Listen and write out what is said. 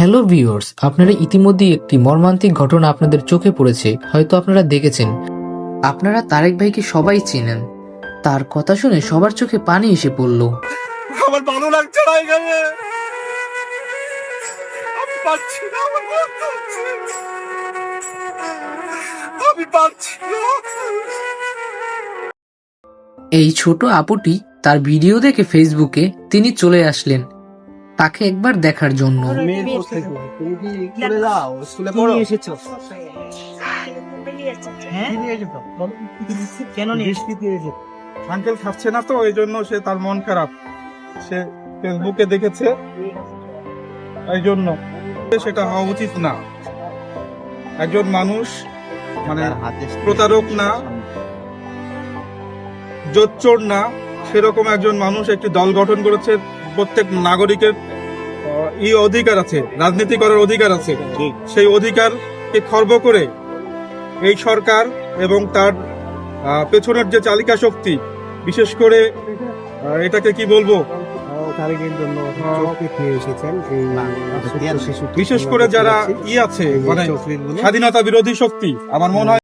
Hello viewers আপনারা ইতিমধ্যেই একটি মর্মান্তিক ঘটনা আপনাদের চোখে পড়েছে হয়তো আপনারা দেখেছেন। আপনারা তারেক ভাইকে সবাই চেনেন। তার কথা শুনে সবার চোখে পানি এসে পড়ল। আমার ভালো লাগছে না এখানে। আমি পাচ্ছি না আমার আমি পাচ্ছি না। এই ছোট আপুটি তার ভিডিও দেখে ফেসবুকে তিনি চলে আসলেন। তাকে একবার দেখার জন্য। হ্যাঁ? আঙ্কেল খাচ্ছে না তো এই জন্য সে তার মন খারাপ। সে ফেসবুকে দেখেছে। এই জন্য। সেটা হওয়া উচিত না। একজন মানুষ মানে প্রতারক না জোচ্চোর না সেরকম একজন মানুষ একটি দল গঠন করেছে প্রত্যেক নাগরিকের ই অধিকার আছে রাজনীতি করার অধিকার আছে। সেই অধিকারকে খর্ব করে এই সরকার এবং তার পেছনের যে চালিকা শক্তি বিশেষ করে এটাকে কি বলব? বিশেষ করে যারা ই আছে মানে স্বাধীনতা বিরোধী শক্তি আমার মনে হয়